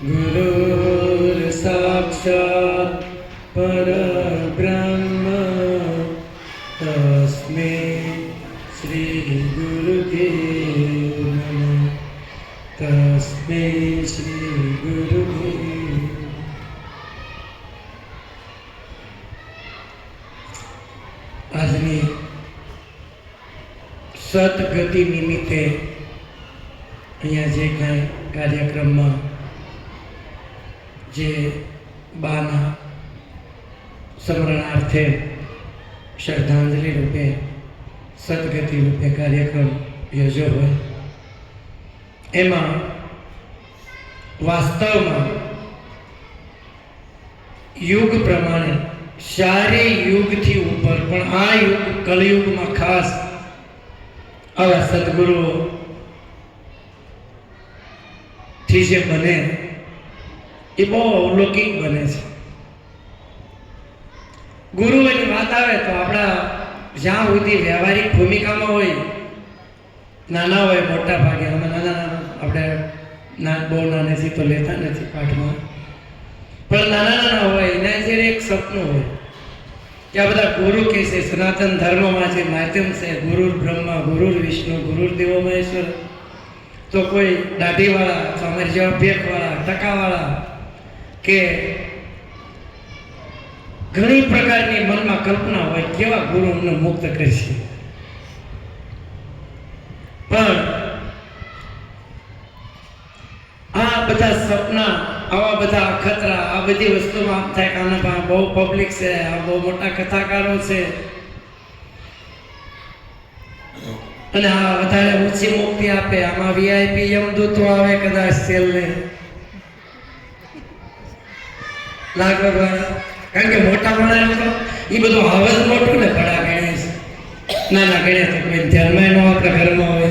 गुरुर्साक्षात् परब्रह्म तस्मै श्रीगुरुदेव नमः तस्मै श्रीगुरुदेव આજની સદગતિ નિમિત્તે અહીંયા જે કાંઈ કાર્યક્રમમાં જે બાના સ્મરણાર્થે શ્રદ્ધાંજલિ રૂપે, સદગતિ રૂપે કાર્યક્રમ યોજ્યો હોય. એમાં વાસ્તવમાં યુગ પ્રમાણે સારી યુગથી ઉપર, પણ આ યુગ કલયુગમાં ખાસ આવા સદગુરુઓ થી જે બને એ બહુ અવલૌકિક બને છે. ગુરુઓની વાત આવે તો આપણા જ્યાં સુધી વ્યવહારિક ભૂમિકામાં હોય, નાના હોય, મોટા ભાગે, અમે નાના નાના આપણે ના, બહુ નાનેથી તો લેતા નથી પાઠમાં. પણ નાના નાના હોય, એના જે એક સપનું હોય કે આ બધા ગુરુ કે છે, સનાતન ધર્મમાં જે માધ્યમ છે ગુરુ બ્રહ્મા ગુરુ વિષ્ણુ ગુરુ દેવો મહેશ્વર, તો કોઈ દાઢીવાળા અથવા અમારી જેવા પેકવાળા ટકાવાળા કે ઘણી પ્રકારની મનમાં કલ્પના હોય કેવા ગુરુ અમને મુક્ત કરશે પણ આ બધા સપના, આવા બધા અખતરા આ બધી વસ્તુમાં આમ થાય આના બહુ પબ્લિક છે, આ બહુ મોટા કથાકારો છે. અને આ વધારે ઊંચી મુક્તિ આપે, આમાં વીઆઈપી યમદૂતો આવે કદાચ સેલને. લાગવા કારણ કે મોટા માણસ તો એ બધું હાવજ મોટું ને બડા ગણેશ નાના ગણેશ કોઈ ધ્યાનમાં ન આપણા ઘરમાં હોય.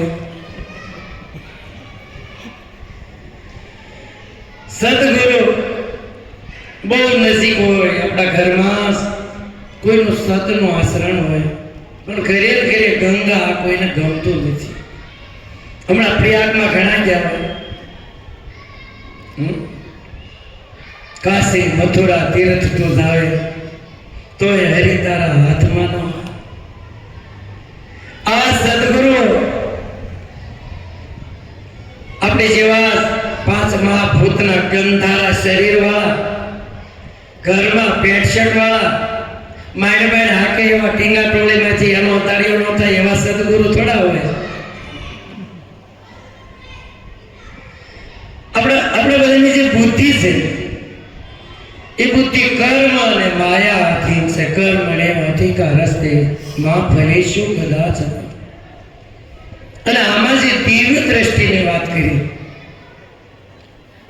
સદગુરુ બહુ નજીક હોય, આપણા ઘરમાં કોઈનું સતનું આચરણ હોય. પણ ઘરે ઘરે ગંગા કોઈને ગમતું નથી. હમણાં પ્રયાગમાં ઘણા ગયા હોય. હમ? કાશી મથુરા તીર્થ તો જાવે તોય હરિ તારા હાથમાં ન આ સદગુરુ આપણે જેવા પાંચ મહાભૂતના ગંધારા શરીર વાળા ઘરમાં પેટશર્ટ વાળા માઇન્ડ માઇન્ડ હાકે એવા ટીંગા ટોળીમાંથી એનો તાળીઓ ન થાય એવા સદગુરુ થોડા હોય આપણે આપણે બધાની જે બુદ્ધિ છે એ બુદ્ધિ કર્મ સકળ ને અધિકાર રસ્તે માં ફરીશું કદાચ. અને આમાં જે તીવ્ર દ્રષ્ટિની વાત કરી,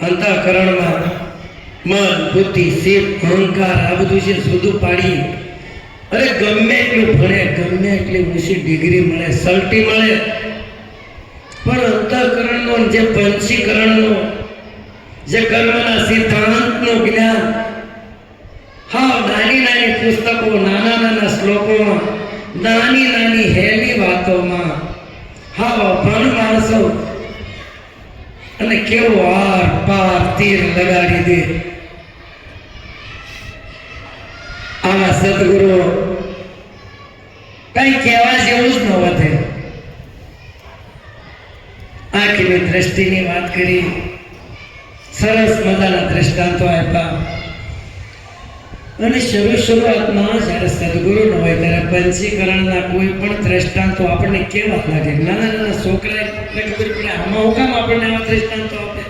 અંતઃકરણમાં મન, બુદ્ધિ શિવ અહંકાર, આ બધું છે શોધું પાડી અરે ગમે એટલું ભણે, ગમે એટલી ઊંચી ડિગ્રી મળે, સલ્ટી મળે, પણ અંતઃકરણનો જે પંચીકરણનો, જે કર્મના સિદ્ધાંતનું જ્ઞાન હા, નાની નાની પુસ્તકો, નાના નાના શ્લોકોમાં, નાની નાની હેલી વાતોમાં. હા અભણ માણસો. અને કેવો આર પાર તીર લગાડી દે. આવા સદગુરુ કઈ કહેવા જેવું જ ન વધે. આખી દ્રષ્ટિની વાત કરી. સરસ મજાના દ્રષ્ટાંતો આપ્યા. અને શરૂ શરૂઆતમાં જ્યારે સદગુરુ ન હોય, ત્યારે પંચીકરણના કોઈ પણ દ્રષ્ટાંતો આપણને કેવા લાગે? નાના નાના છોકરા ખબર પડે આમાં હું કામ આપણને આવા દ્રષ્ટાંતો આપે?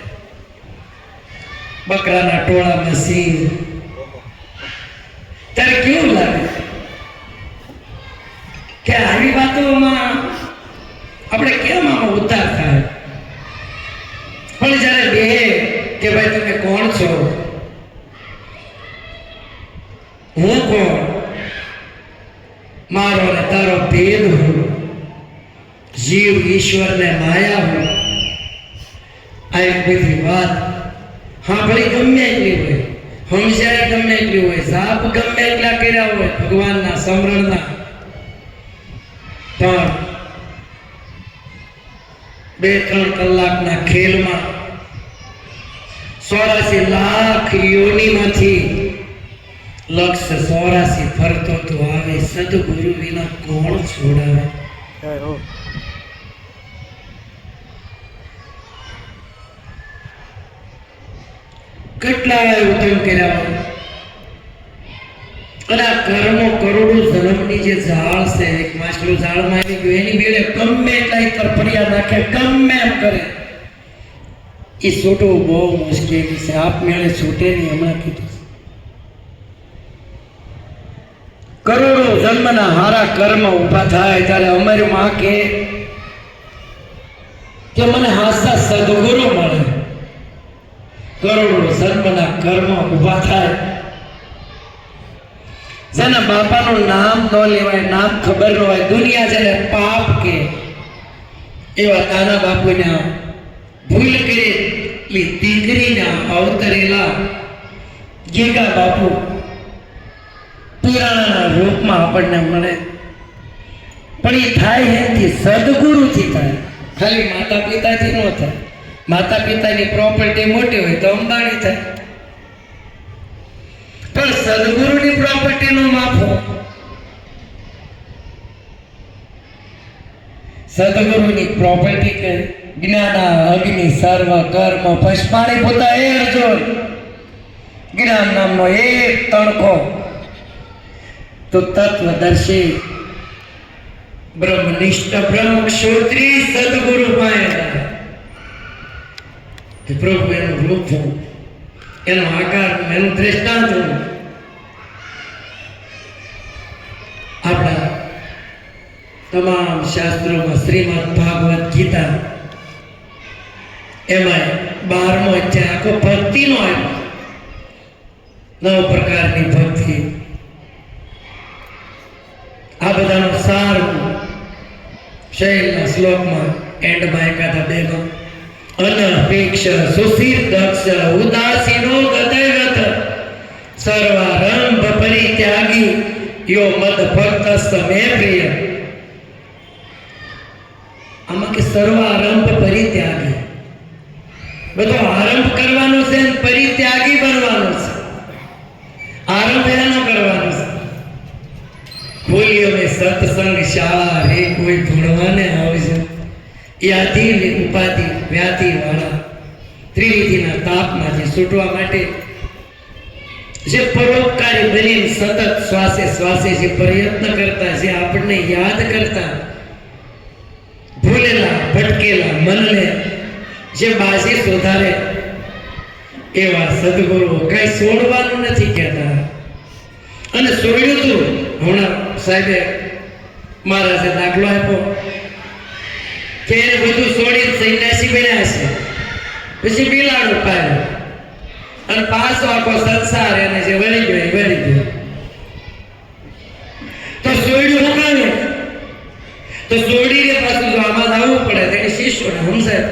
બકરાના ટોળામાં સિંહ. ત્યારે કેવું લાગે? કે આવી વાતોમાં આપણે કેમ આમાં ઉતાર થાય? પણ જ્યારે બે કે ભાઈ, તમે કોણ છો? હું કોણ? મારો ને તારો ભેદ હું. જીવ ઈશ્વર ને માયા હું. આ એક બધી વાત સાંભળી ગમે એટલી હોય સમજાય ગમે એટલી હોય સાપ ગમે એટલા કર્યા હોય, ભગવાનના સમરણના. પણ બે ત્રણ કલાકના ખેલમાં ચોરાસી લાખ યોનીમાંથી લક્ષ ચોરાસી ફરતો તો આવે સદગુરુ વિના કોણ છોડાવે જય હો કેટલા ઉદ્યમ કર્યા હોય? અને આ કર્મો કરોડો જન્મની જે ઝાડ છે એક માછલું ઝાડમાં આવી ગયું એની બેડે ગમે એટલા ઈતર ફરિયાદ નાખે ગમે એમ કરે. એ છૂટવું બહુ મુશ્કેલી છે આપમેળે છૂટે નહીં હમણાં કીધું છે. કરોડો જન્મના હારા કર્મ ઊભા થાય ત્યારે અમારી માં કે કે મને હાસા સદગુરુ મળે. કરોડો જન્મના કર્મ ઊભા થાય. જેના બાપાનું નામ ન લેવાય, નામ ખબર ન હોય, દુનિયા જેને પાપ કે, એવા નાના બાપુના ભૂલ કરેલી દીકરીના અવતરેલા ગીગા બાપુ પુરાણાના રૂપમાં આપણને મળે. પણ એ થાય એનાથી સદગુરુથી થાય. ખાલી માતા પિતાથી ન થાય. માતા પિતાની પ્રોપર્ટી મોટી હોય તો અંબાણી થાય. પણ સદગુરુની પ્રોપર્ટીનો માફો સદગુરુની પ્રોપર્ટી કે જ્ઞાન, અગ્નિ, સર્વ, કર્મ પશ્પાણી પોતા એ અર્જુન. જ્ઞાન નામનો એક તણખો. તો તત્વદર્શી બ્રહ્મનિષ્ઠ બ્રહ્મ ક્ષોત્રી સદગુરુ માયા પ્રભુ એનું રૂપ હું, એનો આકાર એનું દ્રષ્ટાંત હું. આપણા તમામ શાસ્ત્રોમાં શ્રીમદ ભાગવત ગીતા એમાં બારમો અધ્યાય આખો ભક્તિનો આવ્યો. નવ પ્રકારની ભક્તિ આ બધાનો સાર હું શૈલના શ્લોકમાં એન્ડમાં એકાદા બેમાં અનપેક્ષ સુશીર દક્ષ ઉદાસીનો ગતગત સર્વારંભ પરિત્યાગી યો મદ ભક્ત સમે પ્રિય આમાં કે સર્વારંભ પરિત્યાગી બધો આરંભ કરવાનો છે અને પરિત્યાગી બનવાનો છે આરંભ એનો કરવાનો છે ખોલીઓ મેં સત્સંગ શાળા રે કોઈ ભણવાને આવશે ને ઉપાધિ વ્યાધિ વાળા ત્રિવિધિના તાપમાંથી છૂટવા માટે જે પરોપકારી બનીને સતત શ્વાસે શ્વાસે જે પ્રયત્ન કરતા, જે આપણને યાદ કરતા, ભૂલેલા, ભટકેલા મનને જે બાજી સુધારે, એવા સદગુરુઓ કઈ છોડવાનું નથી કહેતા. અને છોડ્યું તું હમણાં સાહેબે મહારાજે દાખલો આપ્યો. કે એને બધું છોડી સન્યાસી બન્યા છે. પછી બિલાડું પાડ્યું. અને પાછો આખો સંસાર એને જે વળી ગયો વળી ગયો. તો છોડ્યું હું કામે તો છોડીને પાછું જો આમાં આવવું પડે તો શિષ્યોને સમજાય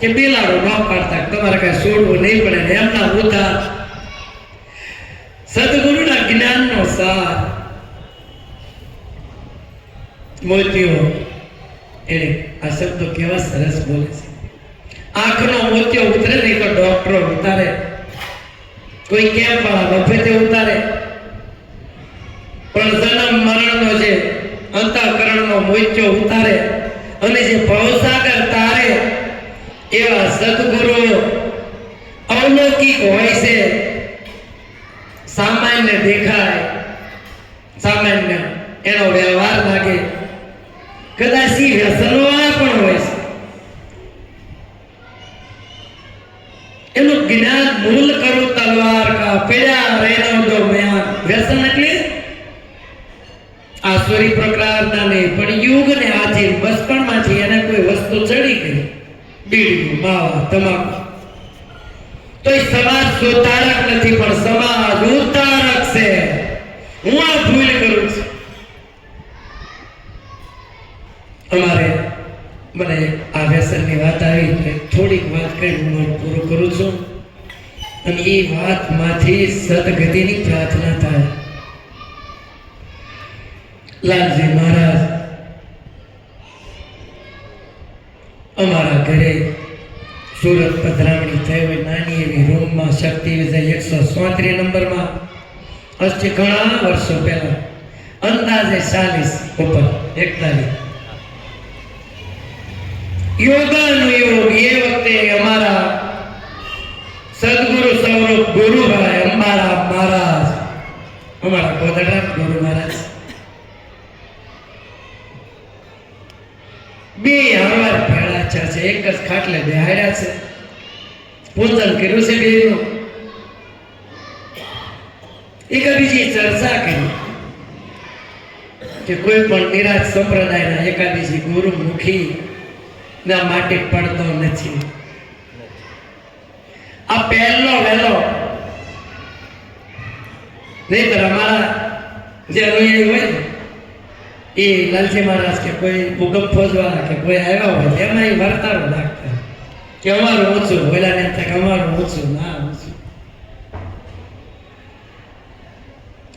કે બિલાડો ન પાડતા, તમારે કાંઈ છોડવું નહીં પડે એમના ઉદ્ધાર સદગુરુના જ્ઞાનનો સાર મોતીઓ એને આ શબ્દો કેવા સરસ બોલે છે. આંખનો મોતિયો ઉતરે નહીં તો ડોક્ટરો ઉતારે. કોઈ કેમ વાળા મફતે ઉતારે. પણ જન્મ મરણનો જે અંતઃકરણનો મોતિયો ઉતારે અને જે ભવસાગર તારે એવા સદગુરુ અલૌકિક હોય છે. સામાન્ય દેખાય. સામાન્ય એનો વ્યવહાર લાગે. કદાચ એ વ્યસનોવાળા પણ હોય છે. એનું જ્ઞાન મૂલ કરું તલવાર કા પીડા રહેનો દો મયાન વ્યસન એટલે? આસુરી પ્રકારના નહીં પણ યુગ ને આથી છે એને કોઈ વસ્તુ ચડી ગઈ. બીડી માવા, તમાકુ. તો એ સમાજ સુધારક નથી, પણ સમાજ ઉદ્ધારક છે હું આ ભૂલ કરું છું અમારે મને આ વ્યસનની વાત આવી એટલે થોડીક વાત કરી હું પૂરું કરું છું. અને એ વાતમાંથી સદગતિની પ્રાર્થના થાય. લાલજી મહારાજ, અમારા ઘરે સુરત પધરામણી થઈ હોય નાની એવી રૂમમાં શક્તિ વિજય એકસો સોત્રીસ નંબરમાં. આજથી ઘણા વર્ષો પહેલા અંદાજે ચાલીસ ઉપર, એકતાલીસ. યોગાનું યોગ એ વખતે અમારા સદગુરુ સ્વરૂપ ગુરુભાઈ અંબાલા મહારાજ. અમારા ગોદડા ગુરુ મહારાજ. બે હવાર ભેળા છે, એક જ ખાટલે બેહાડ્યા છે. પૂજન કર્યું છે બેનું એક બીજી ચર્ચા કરી કે કોઈ પણ નિરાજ સંપ્રદાયના એકાદીજી ગુરુમુખી ના, માટે પડતો નથી. આ પહેલો વહેલો. નહીં અમારા જે અનુયાયી હોય ને, એ લાલજી મહારાજ કે કોઈ ભૂકંપ ફોજવાળા કે કોઈ આવ્યા હોય, એમાં એ વર્તારો નાખતા કે અમારું ઓછું ઓલા ને કે અમારું ઓછું, ના, ઓછું.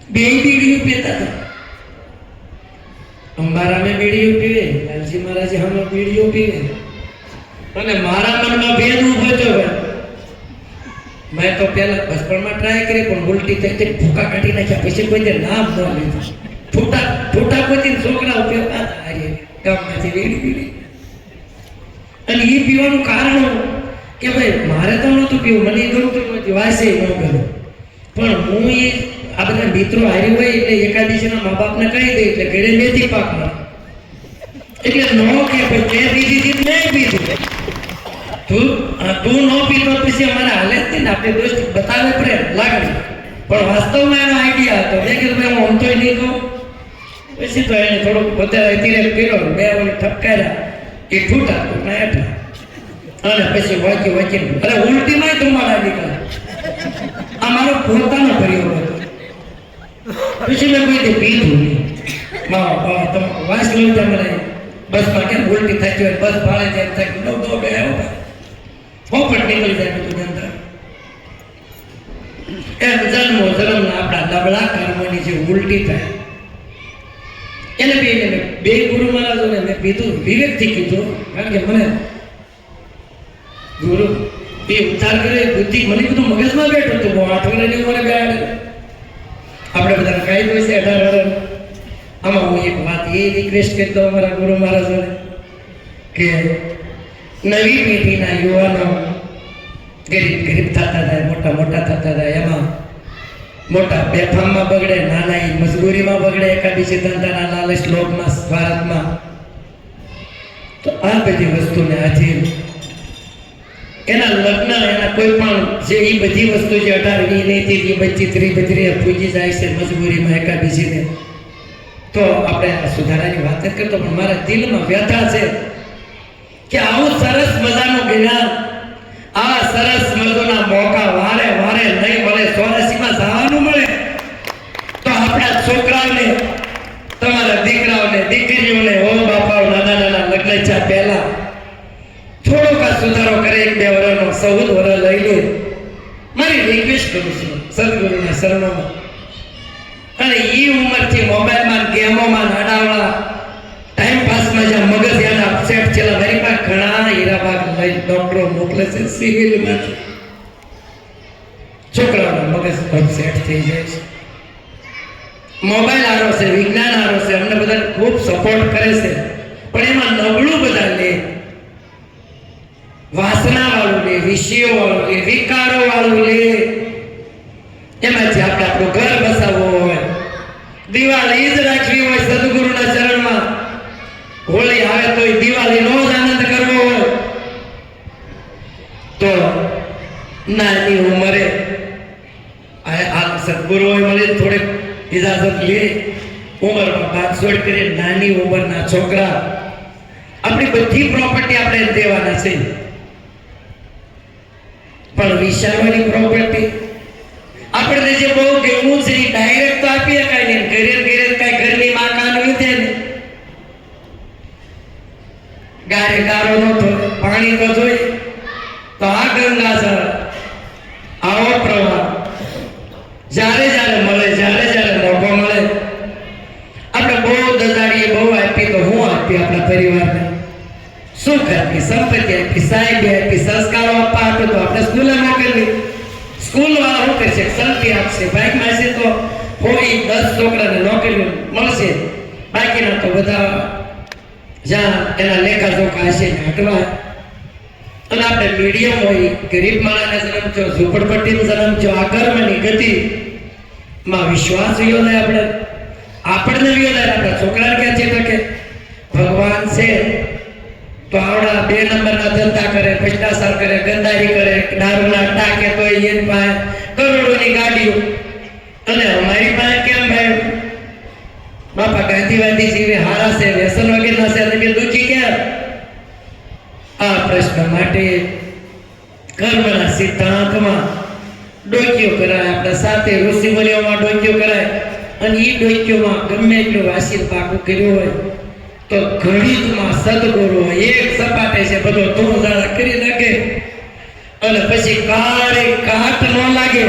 બે બીડીઓ પીતા હતા. અમારા મેં બીડીઓ પીવે, લાલજી મહારાજે હમણાં બીડીઓ પીવે. અને મારા મનમાં ભેદ ઊભો થયો મેં તો પહેલા બચપણમાં ટ્રાય કરી, પણ ઉલટી થઈ થઈ ફૂકા કાઢી નાખ્યા. પછી કોઈ દે નામ ન લીધું. ફૂટા ફૂટા કોઈ છોકરા ઉપયોગ ના થાય ગામમાંથી વેડી વેડી અને એ પીવાનું કારણ કે ભાઈ, મારે તો નહોતું પીવું, મને એ ગમતું નથી વાસે ન ગયું પણ હું એ આ બધા મિત્રો હારી હોય એટલે એકાદશીના મા બાપને કહી દે, એટલે ઘરે મેથી પાક મળે એટલે નો કે ભાઈ તે પીધી હતી મેં પીધું. તું તું ન પીતો પછી અમારે હાલે જ ને, આપણે દોસ્ત બતાવે પ્રેમ લાગણી. પણ વાસ્તવમાં એનો આઈડિયા હતો. મેં કીધું, ભાઈ, હું તો નહીં કહું પછી તો એને થોડુંક વધારે અતિરેક કર્યો. બે ઓલી ઠપકાર્યા એ ઠૂટા ઠૂટા હેઠા અને પછી વાંચી વાંચી અરે, ઉલટીમાં તમારા નીકળે આ મારો પોતાનો પ્રયોગ હતો. પછી મેં કોઈ દી પીધું મારો વાંચ લો ત્યાં મને બસમાં કેમ ઉલટી થતી હોય? બસ ભાડે જાય થાય નવ તો બે આવ્યો પોપટ નીકળી જાય બધું અંદર. એમ જન્મો જન્મ આપણા નબળા કર્મોની જે ઉલટી થાય. એને બી એને બે ગુરુ મહારાજોને મેં કીધું, વિવેકથી કીધું, કારણ કે મને ગુરુ બે ઉચ્ચાર કરે બુદ્ધિ મને બધું મગજમાં બેઠું હતું, હું આઠ વર્ષની ઉંમરે બેહાડે આપણે બધાને કાયદો છે, અઢાર વર્ષ આમાં હું એક વાત એ રિક્વેસ્ટ કરતો અમારા ગુરુ મહારાજોને કે નવી પેઢીના યુવાનો ગરીબ ગરીબ થતા થાય મોટા મોટા થતા થાય એમાં મોટા બેફામમાં બગડે, નાના ઈ મજબૂરીમાં બગડે એકાદશી ધંધાના લાલચ લોભમાં સ્વાર્થમાં તો આ બધી વસ્તુને આજે એના લગ્ન, એના કોઈ પણ જે એ બધી વસ્તુ જે અઢાર વી નહીં એ બચી ત્રી બત્રીસ પૂજી જાય છે, મજબૂરીમાં એકાદશીને. તો આપણે સુધારાની વાત જ કરતો પણ મારા દિલમાં વ્યથા છે. કે આવું સરસ મજાનું ગિરનાર આ સરસ મજાના મોકા વારે વારે નહીં મળે ચોરાસીમાં જવાનું મળે. તો આપણા છોકરાઓને, તમારા દીકરાઓને, દીકરીઓને, ઓ બાપા નાના નાના લગ્ન થયા પહેલા થોડોક સુધારો કરે, એક બે વરનો સૌદ વર લઈ લે. મારી રિક્વેસ્ટ કરું છું, સદગુરુના શરણોમાં. અને એ ઉંમરથી મોબાઈલમાં, ગેમોમાં, નાડાવડા ટાઈમ પાસમાં જ્યાં મગજ એના અપસેટ છેલ્લા ઘણા હીરાબાગ ડોક્ટરો મોકલે છે સિવિલમાં છોકરાઓના મગજ અપસેટ થઈ જાય છે. મોબાઈલ આરો છે, વિજ્ઞાન આરો છે, અમને બધા ખૂબ સપોર્ટ કરે છે. પણ એમાં નબળું બધા લે વાસના વાળું લે વિષયો વાળું લે વિકારો વાળું લે. એમાંથી આપણે આપણું ઘર બસાવવું હોય દિવાળી જ રાખવી હોય સદગુરુના ચરણમાં. હોળી આવે તો દિવાળીનો જ આનંદ કરવો હોય. તો નાની ઉંમરે આ આ મળી થોડીક ઇજાજત લે ઉંમરમાં બાદસોડ કરી નાની ઉંમરના છોકરા. આપણી બધી પ્રોપર્ટી આપણે દેવાની છે. પણ વિશાળવાની પ્રોપર્ટી આપણે જે બહુ ગમવું છે એ ડાયરેક્ટ તો આપીએ કાંઈ નહીં ઘરે ને ઘરે કાંઈ ઘરની માં કાન વિધે ને ગારે નો પાણી તો જોઈએ. તો આ ગંગા સર, આવો પ્રવાહ. જ્યારે જ્યારે મળે, જ્યારે જ્યારે મોકો મળે. આપણે બહુ દદાડીએ બહુ આપીએ તો હું આપીએ આપણા પરિવારને? સુખ આપી? સંપત્તિ આપી, સાહેબે આપી, સંસ્કારો આપવા આપ્યો તો આપણે સ્કૂલે મોકલવી સ્કૂલ વાળા શું કરશે? સંતિ આપશે. બાઇકમાં છે તો કોઈ દસ છોકરાને નોકરી મળશે. બાકીના તો બધા જ્યાં એના લેખા જોખા હશે ને હટવા અને આપણે મીડિયમ હોય ગરીબ માણસને જન્મ થયો, ઝૂંપડપટ્ટીનો જન્મ થયો આ કર્મની ગતિ માં વિશ્વાસ યોજાય આપણે. આપણને યોજાય આપણા છોકરાને ક્યાં છે કે ભગવાન છે. તો આવડા બે નંબરના ધંધા કરે, ભ્રષ્ટાચાર કરે, ગંદારી કરે, દારૂના ટાકે તો એની પાસે કરોડોની ગાડીઓ. અને અમારી પાસે કેમ ભાઈ? બાપા ગાંધીવાદી જેવી હારા છે, વ્યસન વગેરેના છે કે દુઃખી કેમ આ પ્રશ્ન માટે કર્મના સિદ્ધાંતમાં ડોક્યો કરાય, આપણા સાથે ઋષિ મુનિઓમાં ડોક્યો કરાય, અને એ ડોક્યોમાં ગમે એટલો વાસી પાકું કર્યું હોય, તો ગણિતમાં સદગુરુ એક સપાટે છે, બધો દાડા કરી નાખે, અને પછી કાળે કાટ ન લાગે.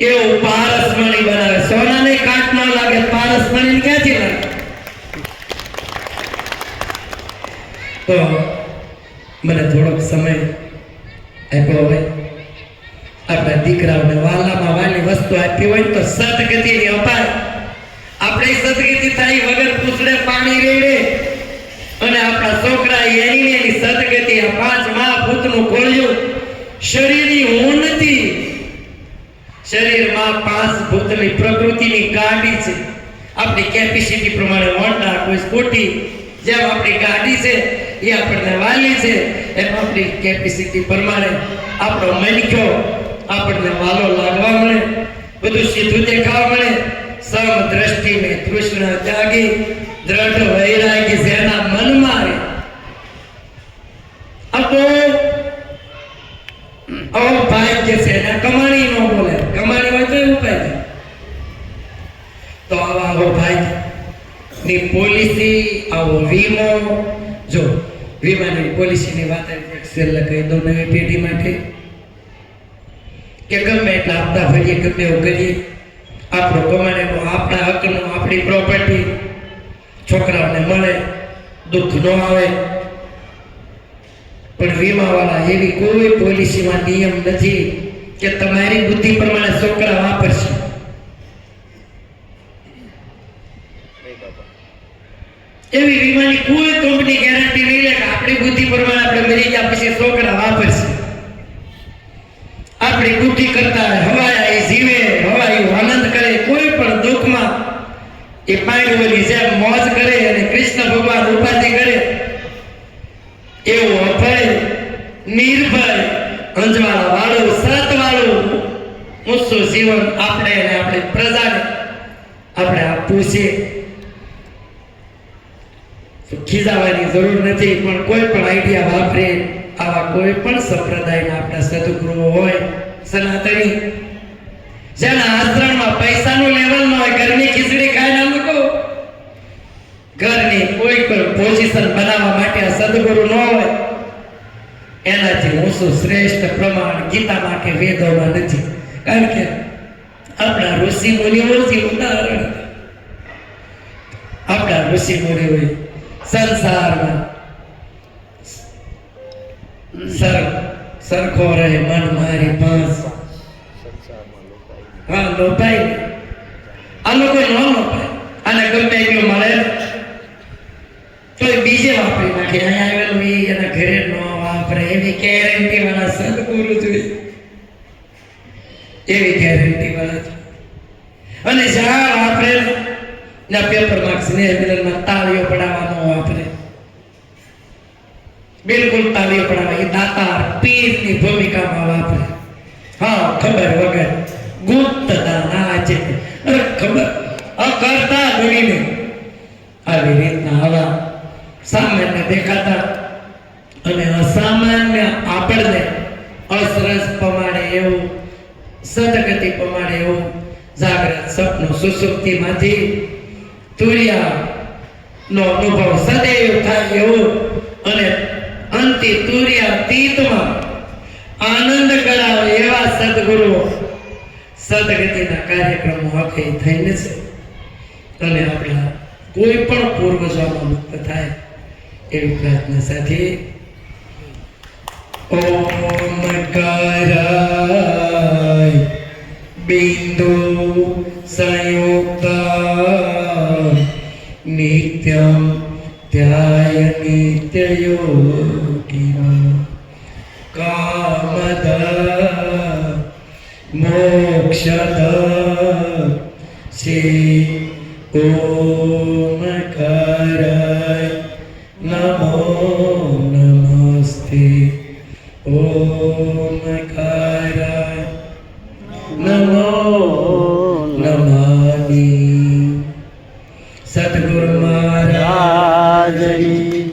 એવું પારસમણી બનાવે. સોનાને કાટ ના લાગે પારસમણી ક્યાંથી લાગે? તો મને થોડોક સમય આપ્યો હોય આપણા દીકરાઓને વાલામાં વાલી વસ્તુ આપી હોય તો સદગતિની અપાય આપણે સદગતિ થાય વગર પૂછડે પાણી રેડે. અને આપણા છોકરા એની એની સદગતિ આ પાંચ મહાભૂતનું ખોલ્યું. શરીરની ઉન્નતિ શરીરમાં પાંચ ભૂતની પ્રકૃતિની ગાડી છે. આપણી કેપેસિટી પ્રમાણે હોન્ડા કોઈ સ્કૂટી જેમ આપણી ગાડી છે, એ આપણને વાલી છે. એમ આપણી કેપેસિટી પ્રમાણે આપણો મનખ્યો આપણને વાલો લાગવા મળે. બધું સીધું દેખાવા મળે. સમ દ્રષ્ટિને કૃષ્ણ ત્યાગી, દ્રઢ વૈરાગી જેના મનમાં રહે આ બહુ અભાગ્ય છે એને કમાણી ન બોલે કમાણી હોય તો એવું ઉપાય તો આવા આવો ભાઈ ની પોલિસી આવો વીમો. જો, વીમાની પોલિસીની વાત એક છેલ્લે કહી દઉં નવી પેઢી માટે. કે ગમે એટલા આપતા ભરીએ ગમે એવું કરીએ. આપણો કમાણેલો આપણા હકનું, આપણી પ્રોપર્ટી છોકરાઓને મળે દુઃખ ન આવે. પણ વીમાવાળા એવી કોઈ પોલિસીમાં નિયમ નથી કે તમારી બુદ્ધિ પ્રમાણે છોકરા વાપરશે. એવી વીમાની કોઈ કંપની ગેરંટી નહીં લે કે આપણી બુદ્ધિ પ્રમાણે આપણે મરી ગયા પછી છોકરા વાપરશે. આપણી બુદ્ધિ કરતા હવાયા એ જીવે, હવાયું, આનંદ કરે, કોઈ પણ દુઃખમાં એ પાંડવોની જેમ મોજ કરે અને કૃષ્ણ ભગવાન ઉપાધિ કરે, એવું અભય, નિર્ભય, અંજવાળા વાળું, સત વાળું ઊંચું જીવન આપણે અને આપણી પ્રજાને આપણે આપવું છે. ખીજાવાની જરૂર નથી, પણ કોઈ પણ આઈડિયા વાપરે, આવા કોઈ પણ સંપ્રદાયના આપણા સદગુરુઓ હોય, સનાતની. જેના આશ્રમમાં પૈસાનું લેવલ ન હોય, ઘરની ખીચડી ખાય ના લોકો ઘરની કોઈ પણ પોઝિશન બનાવવા માટે આ સદગુરુ ન હોય. એનાથી ઊંચું શ્રેષ્ઠ પ્રમાણ ગીતા માટે વેદોમાં નથી. કારણ કે આપણા ઋષિ મુનિઓથી ઉદાહરણ. આપણા ઋષિ મુનિઓએ સંસારમાં સર સરખો રહે મન મારી પાંચ હા લોભાઈ આ લોકો ન લોભાય આને ગમે એટલું મળે તો બીજે વાપરી નાખે અહીંયા આવેલું એ એના ઘરે ન વાપરે એવી ગેરંટી વાળા સદગુરુ જોઈએ એવી ગેરંટી વાળા છે અને જ્યાં વાપરે ને પેપર માર્ક સ્નેહ મિલનમાં તાળીઓ પડાવવાનો બિલકુલ તાલી પડાવે. એ દાતાર પીરની ભૂમિકામાં વાપરે. હા, ખબર વગર ગુપ્ત દાન છે. અરે, ખબર? અકર્તા ગણીને આવી રીતના આવા સામાન્ય દેખાતા અને અસામાન્ય આપણને અસરસ પ્રમાણે એવું, સદગતિ પ્રમાણે એવું જાગ્રત સપનું સુસુપ્તિમાંથી તુર્યા નો અનુભવ સદૈવ થાય એવું અને શાંતિ તુર્ય તીતમાં આનંદ કરાવે એવા સદગુરુઓ સદગતિના કાર્યક્રમો હકે થઈને છે અને આપણા કોઈ પણ પૂર્વજોમાં મુક્ત થાય એવી પ્રાર્થના સાથે ઓમ કરાય બિંદુ સંયુક્ત નિત્યમ ધ્યાય નિત્યયો शत श्री ॐ कराय नमो नमस्ते ॐ